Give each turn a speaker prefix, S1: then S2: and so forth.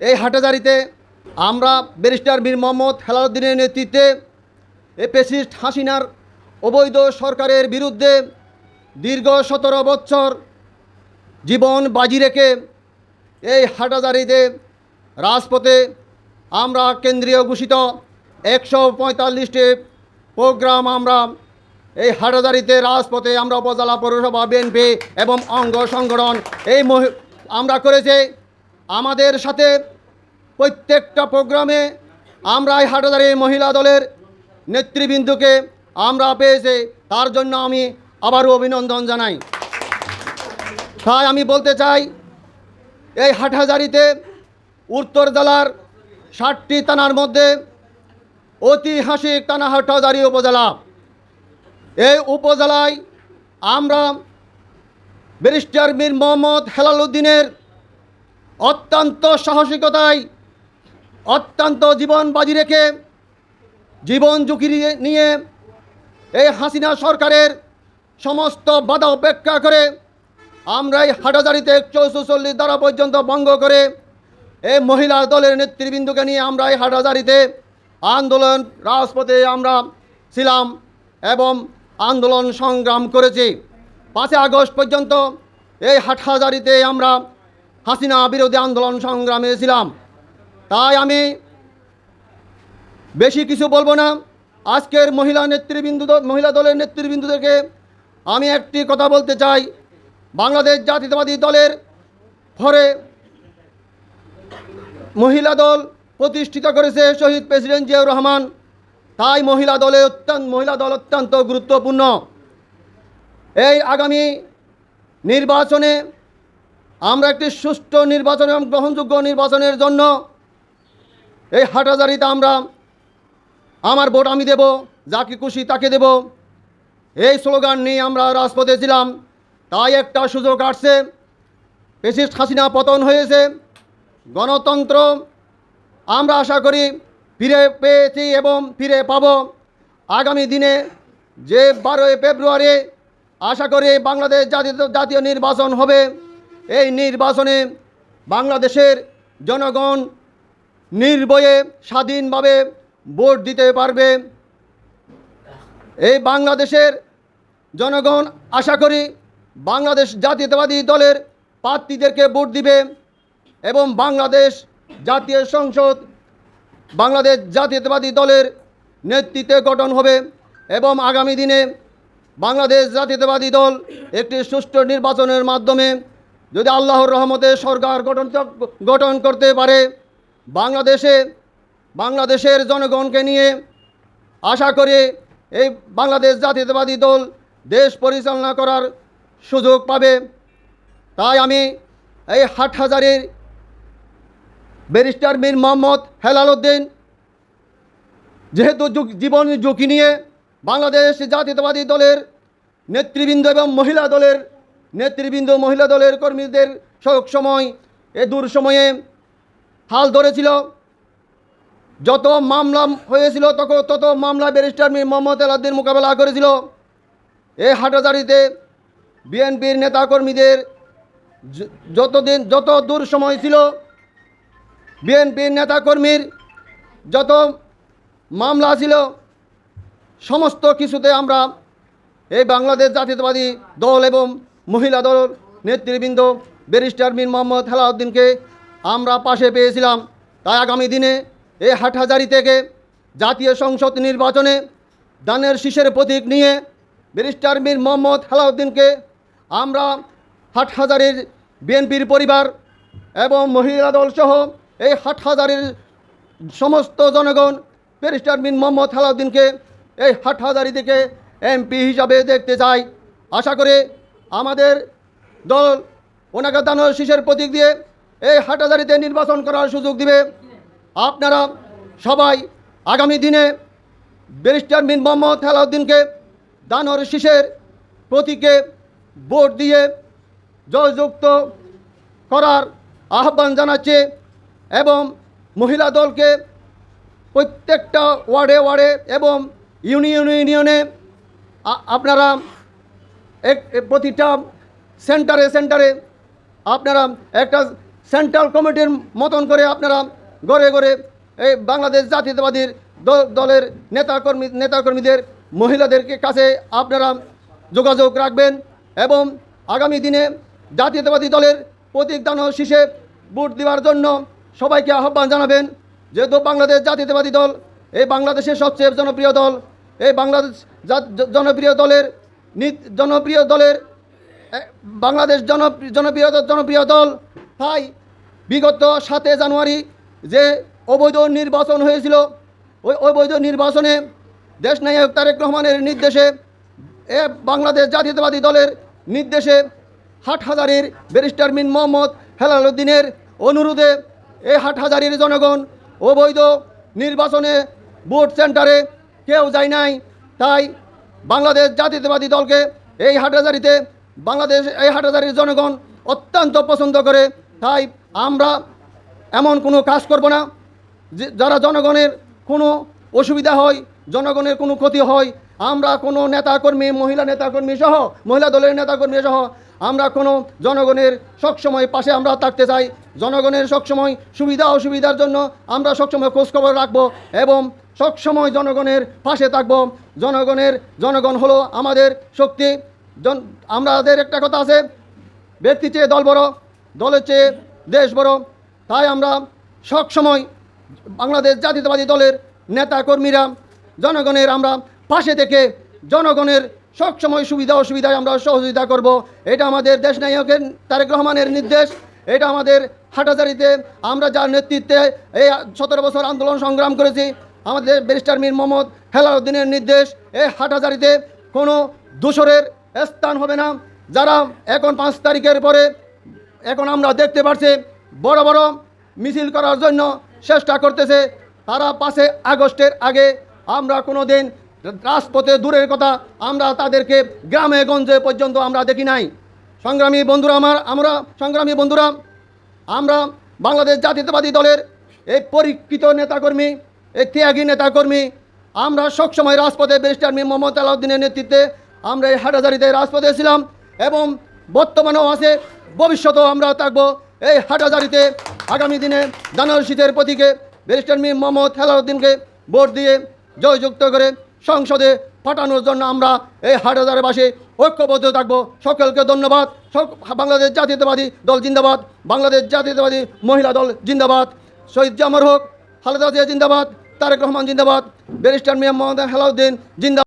S1: এই হাটাজারিতে আমরা ব্যারিস্টার বীর মোহাম্মদ হেলাউদ্দিনের নেতৃত্বে এ পেসিস্ট হাসিনার অবৈধ সরকারের বিরুদ্ধে দীর্ঘ সতেরো বছর জীবন বাজি রেখে এই হাটাজারিতে রাজপথে আমরা কেন্দ্রীয় ঘোষিত একশো পঁয়তাল্লিশটি প্রোগ্রাম আমরা এই হাটাজারিতে রাজপথে আমরা উপজেলা পৌরসভা, বিএনপি এবং অঙ্গ সংগঠন এই আমরা করেছি। আমাদের সাথে প্রত্যেকটা প্রোগ্রামে আমরা এই হাটাজারি মহিলা দলের নেতৃবৃন্দকে আমরা পেয়েছি, তার জন্য আমি আবারও অভিনন্দন জানাই। তাই আমি বলতে চাই, এই হাটহাজারিতে উত্তর জেলার ষাটটি থানার মধ্যে ঐতিহাসিক থানা হাটহাজারি উপজেলা। এই উপজেলায় আমরা ব্যারিস্টার মীর মোহাম্মদ হেলাল উদ্দিনের অত্যন্ত সাহসিকতায় অত্যন্ত জীবন বাজি রেখে জীবন ঝুঁকি নিয়ে- এই হাসিনা সরকারের সমস্ত বাধা উপেক্ষা করে আমরা এই হাটাজারিতে চৌচল্লিশ দ্বারা পর্যন্ত ভঙ্গ করে এই মহিলা দলের নেতৃবৃন্দকে নিয়ে আমরা এই হাটাজারিতে আন্দোলন, রাজপথে আমরা ছিলাম এবং আন্দোলন সংগ্রাম করেছি। পাঁচই আগস্ট পর্যন্ত এই হাটহাজারিতে আমরা হাসিনা বিরোধী আন্দোলন সংগ্রামে ছিলাম তাই আমি বেশি কিছু বলব না। আজকের মহিলা নেতৃবৃন্দু মহিলা দলের নেতৃবৃন্দুদেরকে আমি একটি কথা বলতে চাই। বাংলাদেশ জাতীয়তাবাদী দলের ফরে মহিলা দল প্রতিষ্ঠিত করেছে শহীদ প্রেসিডেন্ট জিয়াউর রহমান। তাই মহিলা দলে অত্যন্ত, মহিলা দল অত্যন্ত গুরুত্বপূর্ণ। এই আগামী নির্বাচনে আমরা একটি সুষ্ঠু নির্বাচন এবং গ্রহণযোগ্য নির্বাচনের জন্য এই হাটাজারিতে আমরা আমার ভোট আমি দেব, যাকে খুশি তাকে দেব। এই স্লোগান নিয়ে আমরা রাজপথে ছিলাম, তাই একটা সুযোগ আসছে। পেশিস্ট হাসিনা পতন হয়েছে, গণতন্ত্র আমরা আশা করি ফিরে পেয়েছি এবং ফিরে পাব। আগামী দিনে যে বারোই ফেব্রুয়ারি, আশা করি বাংলাদেশ জাতীয় জাতীয় নির্বাচন হবে। এই নির্বাচনে বাংলাদেশের জনগণ নির্ভয়ে স্বাধীনভাবে ভোট দিতে পারবে। এই বাংলাদেশের জনগণ আশা করি বাংলাদেশ জাতীয়তাবাদী দলের প্রার্থীদেরকে ভোট দিবে এবং বাংলাদেশ জাতীয় সংসদ, বাংলাদেশ জাতীয়তাবাদী দলের নেতৃত্বে গঠন হবে এবং আগামী দিনে বাংলাদেশ জাতীয়তাবাদী দল একটি সুষ্ঠু নির্বাচনের মাধ্যমে যদি আল্লাহর রহমতে সরকার গঠন গঠন করতে পারে, বাংলাদেশে, বাংলাদেশের জনগণকে নিয়ে আশা করে এই বাংলাদেশ জাতীয়তাবাদী দল দেশ পরিচালনা করার সুযোগ পাবে। তাই আমি এই হাট হাটহাজারির ব্যারিস্টার মীর মোহাম্মদ হেলাল উদ্দিন, যেহেতু জীবন ঝুঁকি নিয়ে বাংলাদেশ জাতীয়তাবাদী দলের নেতৃবৃন্দ এবং মহিলা দলের নেতৃবৃন্দ মহিলা দলের কর্মীদের সব সময়। এ দূর সময়ে হাল ধরেছিল। যত মামলা হয়েছিল তখন তত মামলা ব্যারিস্টার মীর মোহাম্মদ আলাদ্দিন মোকাবেলা করেছিল। এই হাটাজারিতে বিএনপির নেতাকর্মীদের যতদিন, যত দূর সময় ছিল, বিএনপির নেতাকর্মীর যত মামলা ছিল, সমস্ত কিছুতে আমরা এই বাংলাদেশ জাতীয়তাবাদী দল এবং মহিলা দল নেতৃবৃন্দ ব্যারিস্টার মীর মোহাম্মদ হেলাউদ্দিনকে আমরা পাশে পেয়েছিলাম। তাই আগামী দিনে এই হাটহাজারি থেকে জাতীয় সংসদ নির্বাচনে দানের শীষের প্রতীক নিয়ে ব্যারিস্টার মীর মোহাম্মদ হেলাউদ্দিনকে আমরা হাটহাজারির বিএনপির পরিবার এবং মহিলা দল সহ এই হাটহাজারির সমস্ত জনগণ ব্যারিস্টার মিন মোহাম্মদ হেলাউদ্দিনকে এই হাটহাজারি থেকে এমপি হিসাবে দেখতে চাই। আশা করে আমাদের দল ওনাকে দানোর শীষের প্রতীক দিয়ে এই হাটহাজারিতে নির্বাচন করার সুযোগ দিবে। আপনারা সবাই আগামী দিনে ব্যারিস্টার মিন মোহাম্মদ হেলাউদ্দিনকে দানোর শীষের প্রতীকে ভোট দিয়ে জয়যুক্ত করার আহ্বান জানাচ্ছে এবং মহিলা দলকে প্রত্যেকটা ওয়ার্ডে ওয়ার্ডে এবং ইউনিয়ন ইউনিয়নে আপনারা এক প্রতিটা সেন্টারে সেন্টারে আপনারা একটা সেন্ট্রাল কমিটির মতন করে আপনারা গড়ে গড়ে এই বাংলাদেশ জাতীয়তাবাদীর দলের নেতাকর্মী, নেতাকর্মীদের, মহিলাদেরকে কাছে আপনারা যোগাযোগ রাখবেন এবং আগামী দিনে জাতীয়তাবাদী দলের প্রতীক দান ও শীষে ভোট দেওয়ার জন্য সবাইকে আহ্বান জানাবেন। যেহেতু বাংলাদেশ জাতীয়তাবাদী দল, এই বাংলাদেশের সবচেয়ে জনপ্রিয় দল, এই বাংলাদেশ জনপ্রিয় দলের জনপ্রিয় দলের বাংলাদেশ জন জনপ্রিয় জনপ্রিয় দল। তাই বিগত সাতে জানুয়ারি যে অবৈধ নির্বাচন হয়েছিল, ওই অবৈধ নির্বাচনে দেশ নায়ক তারেক রহমানের নির্দেশে এ বাংলাদেশ জাতীয়তাবাদী দলের নির্দেশে হাটহাজারির ব্যারিস্টার মিন মোহাম্মদ হেলাল উদ্দিনের অনুরোধে এই হাটহাজারির জনগণ অবৈধ নির্বাচনে ভোট সেন্টারে কেউ যায় নাই। তাই বাংলাদেশ জাতীয়তাবাদী দলকে এই হাটহাজারিতে বাংলাদেশ এই হাটহাজারির জনগণ অত্যন্ত পছন্দ করে। তাই আমরা এমন কোনো কাজ করব না। যারা জনগণের কোনো অসুবিধা হয়, জনগণের কোনো ক্ষতি হয়, আমরা কোনো নেতাকর্মী, মহিলা নেতাকর্মী সহ, মহিলা দলের নেতাকর্মী সহ, আমরা কোনো জনগণের সবসময় পাশে আমরা থাকতে চাই। জনগণের সবসময় সুবিধা অসুবিধার জন্য আমরা সবসময় খোঁজখবর রাখব এবং সবসময় জনগণের পাশে থাকব। জনগণের, জনগণ হলো আমাদের শক্তি। জন, আমাদের একটা কথা আছে, ব্যক্তি চেয়ে দল বড়, দলের চেয়ে দেশ বড়। তাই আমরা সবসময় বাংলাদেশ জাতীয়তাবাদী দলের নেতা কর্মীরা জনগণের আমরা পাশে থেকে জনগণের সবসময় সুবিধা অসুবিধায় আমরা সহযোগিতা করব। এটা আমাদের দেশ নায়কের, তারেক রহমানের নির্দেশ। এটা আমাদের হাটাজারিতে আমরা যার নেতৃত্বে এই সতেরো বছর আন্দোলন সংগ্রাম করেছি আমাদের ব্যারিস্টার মীর মোহাম্মদ হেলাউদ্দিনের নির্দেশ, এই হাটাজারিতে কোনো দোসরের স্থান হবে না। যারা এখন পাঁচ তারিখের পরে এখন আমরা দেখতে পাচ্ছি বড় বড় মিছিল করার জন্য চেষ্টা করতেছে। তারা পাঁচে আগস্টের আগে আমরা কোনো দিন রাজপথে দূরের কথা আমরা তাদেরকে গ্রামে গঞ্জে পর্যন্ত আমরা দেখি নাই। সংগ্রামী বন্ধুরা আমার, আমরা, সংগ্রামী বন্ধুরা, আমরা বাংলাদেশ জাতীয়তাবাদী দলের এই পরীক্ষিত নেতাকর্মী এই ত্যাগী নেতাকর্মী, আমরা সবসময় রাজপথে ব্যারিস্টার মীর মোহাম্মদ আলাউদ্দিনের নেতৃত্বে আমরা এই হাটাজারিতে রাজপথে ছিলাম এবং বর্তমানেও আছে, ভবিষ্যতেও আমরা থাকব এই হাটাজারিতে আগামী দিনে জানুয়ারি শীতের প্রতীকে ব্যারিস্টার মীর মোহাম্মদ হেলাউদ্দিনকে ভোট দিয়ে জয়যুক্ত করে সংসদে পাঠানোর জন্য আমরা এই হাটাজারিবাসী ঐক্যবদ্ধ থাকব। সকলকে ধন্যবাদ। বাংলাদেশ জাতীয়তাবাদী দল জিন্দাবাদ। বাংলাদেশ জাতীয়তাবাদী মহিলা দল জিন্দাবাদ। শহীদ জামর হোক, খালেদা জিয়া জিন্দাবাদ। তারেক রহমান জিন্দাবাদ। ব্যারিস্টার মিয়া মোহাম্মদ হেলাউদ্দিন জিন্দাবাদ।